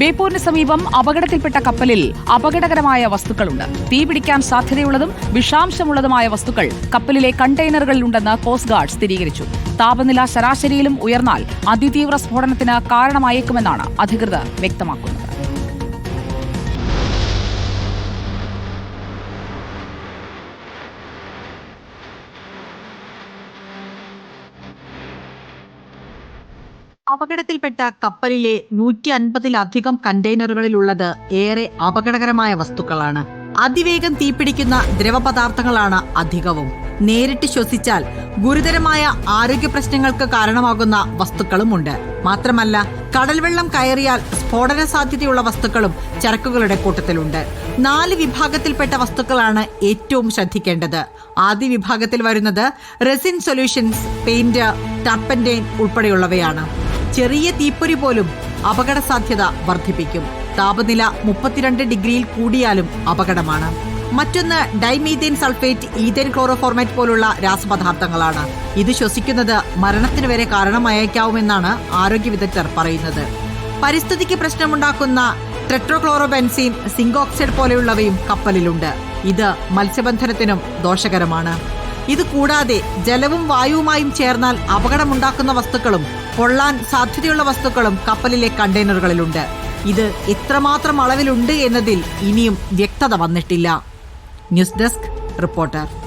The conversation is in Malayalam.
ബേപ്പൂരിന് സമീപം അപകടത്തിൽപ്പെട്ട കപ്പലിൽ അപകടകരമായ വസ്തുക്കളുണ്ട്. തീപിടിക്കാൻ സാധ്യതയുള്ളതും വിഷാംശമുള്ളതുമായ വസ്തുക്കൾ കപ്പലിലെ കണ്ടെയ്നറുകളിലുണ്ടെന്ന് കോസ്റ്റ് ഗാർഡ് സ്ഥിരീകരിച്ചു. താപനില ശരാശരിയിലും ഉയർന്നാൽ അതിതീവ്ര സ്ഫോടനത്തിന് കാരണമായേക്കുമെന്നാണ് അധികൃതർ വ്യക്തമാക്കുന്നത്. അപകടത്തിൽപ്പെട്ട കപ്പലിലെ നൂറ്റി അൻപതിലധികം കണ്ടെയ്നറുകളിലുള്ളത് ഏറെ അപകടകരമായ വസ്തുക്കളാണ്. അതിവേഗം തീപിടിക്കുന്ന ദ്രവപദാർത്ഥങ്ങളാണ് അധികവും. നേരിട്ട് ശ്വസിച്ചാൽ ഗുരുതരമായ ആരോഗ്യ പ്രശ്നങ്ങൾക്ക് കാരണമാകുന്ന വസ്തുക്കളുമുണ്ട്. മാത്രമല്ല കടൽവെള്ളം കയറിയാൽ സ്ഫോടന സാധ്യതയുള്ള വസ്തുക്കളും ചരക്കുകളുടെ കൂട്ടത്തിലുണ്ട്. നാല് വിഭാഗത്തിൽപ്പെട്ട വസ്തുക്കളാണ് ഏറ്റവും ശ്രദ്ധിക്കേണ്ടത്. ആദ്യ വിഭാഗത്തിൽ വരുന്നത് റെസിൻ സൊല്യൂഷൻസ് പെയിന്റ് ടർപ്പന്റെയിൻ ഉൾപ്പെടെയുള്ളവയാണ്. ചെറിയ തീപ്പൊരി പോലും അപകട സാധ്യത വർദ്ധിപ്പിക്കും. താപനില മുപ്പത്തിരണ്ട് ഡിഗ്രിയിൽ കൂടിയാലും അപകടമാണ്. മറ്റൊന്ന് ഡൈമീഥേൻ സൾഫേറ്റ് ഈഥേൻ ക്ലോറോഫോർമേറ്റ് പോലുള്ള രാസപദാർത്ഥങ്ങളാണ്. ഇത് ശ്വസിക്കുന്നത് മരണത്തിന് വരെ കാരണമായേക്കാവുമെന്നാണ് ആരോഗ്യ വിദഗ്ധർ പറയുന്നത്. പരിസ്ഥിതിക്ക് പ്രശ്നമുണ്ടാക്കുന്ന ടെട്രോക്ലോറോബെൻസീൻ സിങ്കോക്സൈഡ് പോലെയുള്ളവയും കപ്പലിലുണ്ട്. ഇത് മത്സ്യബന്ധനത്തിനും ദോഷകരമാണ്. ഇത് കൂടാതെ ജലവും വായുവുമായും ചേർന്നാൽ അപകടമുണ്ടാക്കുന്ന വസ്തുക്കളും പൊള്ളാൻ സാധ്യതയുള്ള വസ്തുക്കളും കപ്പലിലെ കണ്ടെയ്നറുകളിലുണ്ട്. ഇത് എത്രമാത്രം അളവിലുണ്ട് എന്നതിൽ ഇനിയും വ്യക്തത വന്നിട്ടില്ല. News desk reporter.